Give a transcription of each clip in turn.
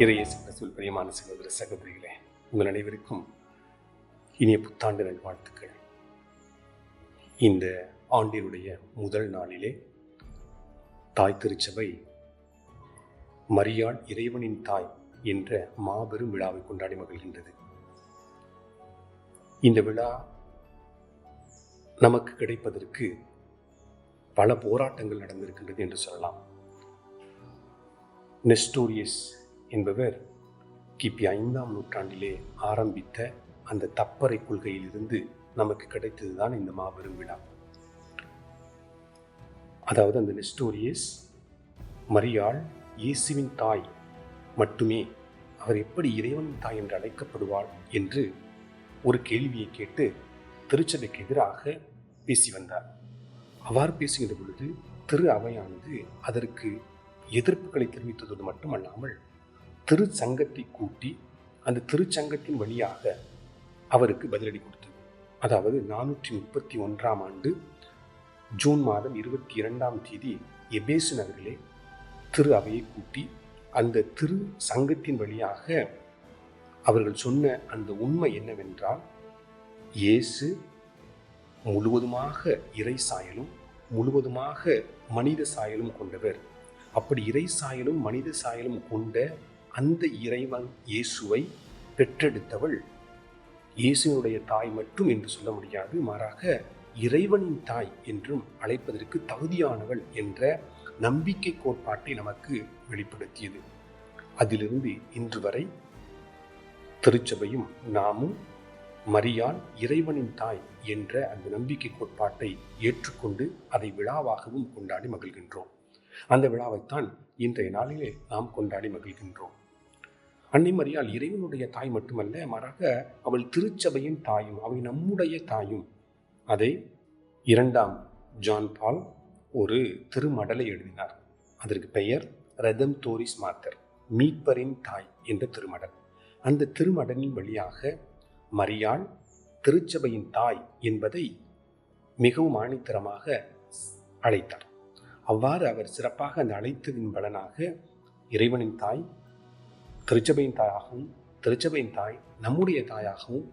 இறைய கிறிஸ்துவில் பிரியமான சகோதர சகோதரிகளே உங்கள் அனைவருக்கும் இனிய புத்தாண்டு நல்வாழ்த்துக்கள். இந்த ஆண்டினுடைய முதல் நாளிலே தாய் திருச்சபை மரியாள் இறைவனின் தாய் என்ற மாபெரும் விழாவை கொண்டாடி மகிழ்கின்றது. இந்த விழா நமக்கு கிடைப்பதற்கு பல போராட்டங்கள் நடந்திருக்கின்றது என்று சொல்லலாம். நெஸ்டோரியஸ் என்பவர் கிபி ஐந்தாம் நூற்றாண்டிலே ஆரம்பித்த அந்த தப்பறை கொள்கையிலிருந்து நமக்கு கிடைத்ததுதான் இந்த மாபெரும் விழா. அதாவது அந்த நெஸ்டோரியஸ் மரியாள் இயேசுவின் தாய் மட்டுமே அவர் எப்படி இறைவனின் தாய் என்று அழைக்கப்படுவாள் என்று ஒரு கேள்வியை கேட்டு திருச்சபைக்கு எதிராக பேசி வந்தார். அவ்வாறு பேசுகின்ற பொழுது திரு அவையானது அதற்கு எதிர்ப்புகளை தெரிவித்ததோடு மட்டுமல்லாமல் திருச்சங்கத்தை கூட்டி அந்த திருச்சங்கத்தின் வழியாக அவருக்கு பதிலடி கொடுத்தது. அதாவது நானூற்றி முப்பத்தி ஒன்றாம் ஆண்டு ஜூன் மாதம் இருபத்தி இரண்டாம் தேதி எபேசு நகரிலே திரு அவையை கூட்டி அந்த திரு சங்கத்தின் வழியாக அவர்கள் சொன்ன அந்த உண்மை என்னவென்றால் இயேசு முழுவதுமாக இறை சாயலும் முழுவதுமாக மனித சாயலும் கொண்டவர். அப்படி இறை சாயலும் மனித சாயலும் கொண்ட அந்த இறைவன் இயேசுவை பெற்றெடுத்தவள். இயேசுனுடைய தாய் மட்டும் என்று சொல்ல முடியாது மாறாக இறைவனின் தாய் என்றும் அழைப்பதற்கு தகுதியானவள் என்ற நம்பிக்கை கோட்பாட்டை நமக்கு வெளிப்படுத்தியது. அதிலிருந்து இன்று வரை திருச்சபையும் நாமும் மரியாள் இறைவனின் தாய் என்ற அந்த நம்பிக்கை கோட்பாட்டை ஏற்றுக்கொண்டு அதை விழாவாகவும் கொண்டாடி மகிழ்கின்றோம். அந்த விழாவைத்தான் இன்றைய நாளிலே நாம் கொண்டாடி மகிழ்கின்றோம். அன்னை மரியால் இறைவனுடைய தாய் மட்டுமல்ல மாறாக அவள் திருச்சபையின் தாயும் அவை நம்முடைய தாயும். அதை இரண்டாம் ஜான் பால் ஒரு திருமடலை எழுதினார். அதற்கு பெயர் ரதம் தோரிஸ் மாத்தர் மீட்பரின் தாய் என்ற திருமடல். அந்த திருமடலின் வழியாக மரியாள் திருச்சபையின் தாய் என்பதை மிகவும் ஆணித்தரமாக அழைத்தார். அவ்வாறு அவர் சிறப்பாக அந்த அழைத்ததின் பலனாக இறைவனின் தாய் திருச்சபையின் தாயாகவும் திருச்சபையின் தாய் நம்முடைய தாயாகவும்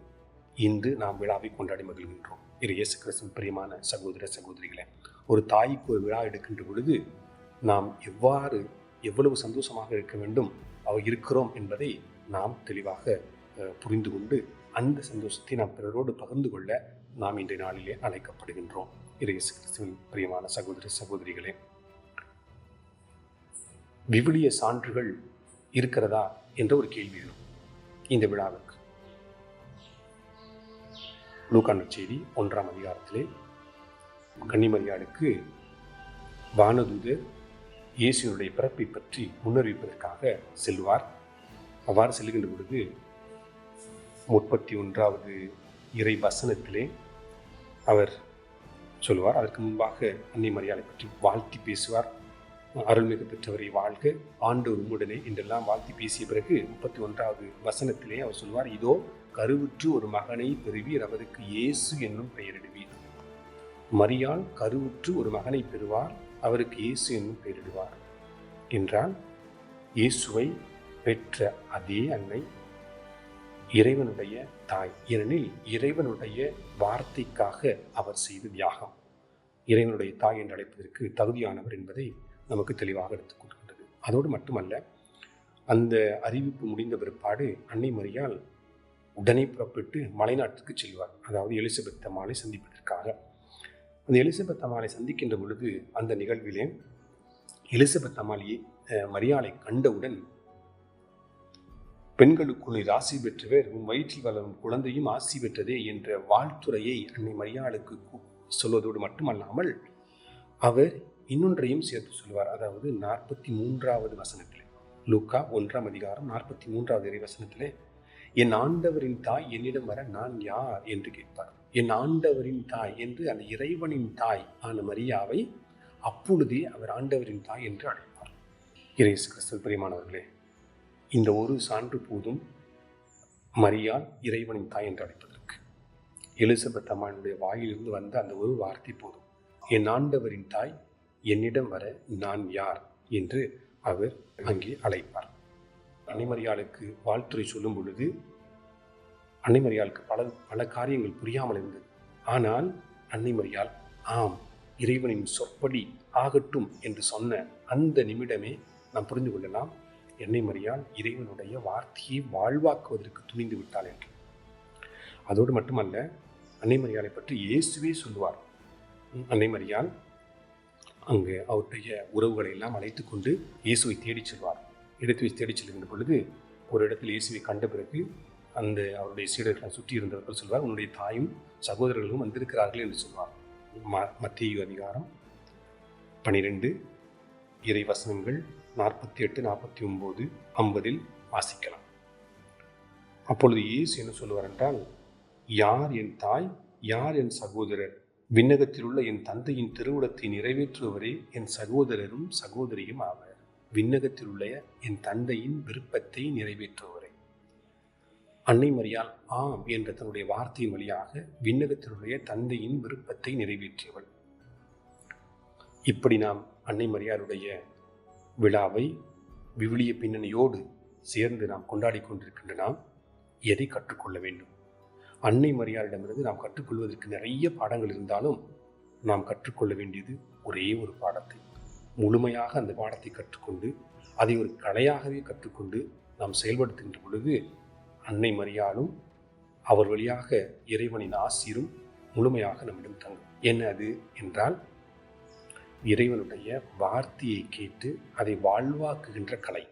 இன்று நாம் விழாவை கொண்டாடி மகிழ்கின்றோம். இரு இயேசு கிறிஸ்துவின் பிரியமான சகோதர சகோதரிகளே ஒரு தாய்க்கு ஒரு விழா எடுக்கின்ற பொழுது நாம் எவ்வாறு எவ்வளவு சந்தோஷமாக இருக்க வேண்டும் அவர் இருக்கிறோம் என்பதை நாம் தெளிவாக அஹ், புரிந்து கொண்டு அந்த சந்தோஷத்தை நாம் பிறரோடு பகிர்ந்து கொள்ள நாம் இன்றைய நாளிலே அழைக்கப்படுகின்றோம். இரு இயேசு கிறிஸ்துவின் பிரியமான சகோதர சகோதரிகளே விவிலிய சான்றுகள் இருக்கிறதா? என்ற ஒரு கேள்வி எழும் இந்த விழாவுக்கு லூக்கான செய்தி ஒன்றாம் அதிகாரத்திலே. கன்னிமரியாளுக்கு வானதூதர் இயேசுனுடைய பிறப்பை பற்றி முன்னறிவிப்பதற்காக செல்வார். அவ்வாறு செல்கின்ற பொழுது முப்பத்தி ஒன்றாவது இறை வசனத்திலே அவர் சொல்லுவார் அதற்கு முன்பாக அன்னை மரியாதை பற்றி வாழ்த்தி பேசுவார். அருள்மிகு பெற்றவரை வாழ்க. ஆண்டு உம்முடனே என்றெல்லாம் வாழ்த்தி பேசிய பிறகு முப்பத்தி ஒன்றாவது வசனத்திலே அவர் சொல்வார் இதோ கருவுற்று ஒரு மகனை பெறுவீர் அவருக்கு இயேசு என்னும் பெயரிடுவீர். மரியாள் கருவுற்று ஒரு மகனை பெறுவார் அவருக்கு இயேசு என்னும் பெயரிடுவார். என்றால் இயேசுவை பெற்ற அதே அன்னை இறைவனுடைய தாய். ஏனெனில் இறைவனுடைய வார்த்தைக்காக அவர் செய்த தியாகம். இறைவனுடைய தாய் என்று அழைப்பதற்கு தகுதியானவர் என்பதை நமக்கு தெளிவாக எடுத்துக் கொடுக்கின்றது அதோடு மட்டுமல்ல அந்த அறிவிப்பு முடிந்த பிற்பாடு அன்னை மரியால் உடனே புறப்பட்டு மலைநாட்டுக்கு செல்வார். அதாவது எலிசபெத் அம்மாளை சந்திப்பதற்காக. அந்த எலிசபெத் அம்மாளை சந்திக்கின்ற பொழுது அந்த நிகழ்விலே எலிசபெத் அம்மாளியை மரியாளை கண்டவுடன் பெண்களுக்குள் ஆசி பெற்றவர் உன் வயிற்றில் வளரும் குழந்தையும் ஆசி பெற்றதே என்ற வாழ்த்துறையை அன்னை மரியாளுக்கு சொல்வதோடு மட்டுமல்லாமல் அவர் இன்னொன்றையும் சேர்த்து சொல்வார் அதாவது நாற்பத்தி மூன்றாவது வசனத்திலே. லூக்கா ஒன்றாம் அதிகாரம் நாற்பத்தி மூன்றாவது இறைவசனத்திலே என் ஆண்டவரின் தாய் என்னிடம் வர நான் யார்? என்று கேட்பார். என் ஆண்டவரின் தாய் என்று அந்த இறைவனின் தாய் ஆன மரியாவை அப்பொழுதே அவர் ஆண்டவரின் தாய் என்று அழைப்பார். இறைசு கிறிஸ்தல் பிரியமானவர்களே இந்த ஒரு சான்று போதும் மரியால் இறைவனின் தாய் என்று அழைப்பதற்கு. எலிசபெத் அம்மானுடைய வாயிலிருந்து வந்த அந்த ஒரு வார்த்தை போதும். என் ஆண்டவரின் தாய் என்னிடம் வர நான் யார் என்று அவர் அங்கே அழைப்பார். அன்னைமரியாளுக்கு வாழ்த்துரை சொல்லும் பொழுது அன்னைமரியாளுக்கு பல பல காரியங்கள் புரியாமல் இருந்தது. ஆனால் அன்னைமரியாள் ஆம் இறைவனின் சொற்படி ஆகட்டும் என்று சொன்ன அந்த நிமிடமே நாம் புரிந்து கொள்ளலாம் என்னை மரியாள் இறைவனுடைய வார்த்தையை வாழ்வாக்குவதற்கு துணிந்து விட்டாள் என்று. அதோடு மட்டுமல்ல அன்னை மரியாளை பற்றி இயேசுவே சொல்லுவார். அன்னை மரியால் அங்கு அவருடைய உறவுகளை எல்லாம் அழைத்து கொண்டு இயேசுவை தேடிச் செல்வார். எடுத்து வைத்து தேடிச் செல்கின்ற பொழுது ஒரு இடத்தில் இயேசுவை கண்ட பிறகு அந்த அவருடைய சீடர்களை சுற்றி இருந்தவர்கள் சொல்வார் உன்னுடைய தாயும் சகோதரர்களும் வந்திருக்கிறார்கள் என்று சொல்வார். ம- அதிகாரம் பனிரெண்டு இறை வசனங்கள் நாற்பத்தி எட்டு நாற்பத்தி ஒம்பது ஐம்பதில் வாசிக்கலாம். அப்பொழுது இயேசு என்ன சொல்லுவார் என்றால் யார் என் தாய் யார் என் சகோதரர்? விண்ணகத்தில் உள்ள என் தந்தையின் திருவுளத்தை நிறைவேற்றுபவரே என் சகோதரரும் சகோதரியும் ஆவர். விண்ணகத்தில் உள்ள என் தந்தையின் விருப்பத்தை நிறைவேற்றுபவரே. அன்னை மரியால் ஆம் என்ற தன்னுடைய வார்த்தையின் வழியாக விண்ணகத்தினுடைய தந்தையின் விருப்பத்தை நிறைவேற்றியவள். இப்படி நாம் அன்னை மரியாளுடைய விழாவை விவிலிய பின்னணியோடு சேர்ந்து நாம் கொண்டாடி கொண்டிருக்கின்ற நாம் எதை கற்றுக்கொள்ள வேண்டும்? அன்னை மரியாளிடமிருந்து நாம் கற்றுக்கொள்வதற்கு நிறைய பாடங்கள் இருந்தாலும் நாம் கற்றுக்கொள்ள வேண்டியது ஒரே ஒரு பாடத்தை. முழுமையாக அந்த பாடத்தை கற்றுக்கொண்டு அதை ஒரு கலையாகவே கற்றுக்கொண்டு நாம் செயல்படுத்துகின்ற பொழுது அன்னை மரியாளும் அவர் வழியாக இறைவனின் ஆசீரும் முழுமையாக நம்மிடம் தங்கும். என்ன அது என்றால் இறைவனுடைய வார்த்தையை கேட்டு அதை வாழ்வாக்குகின்ற கலை.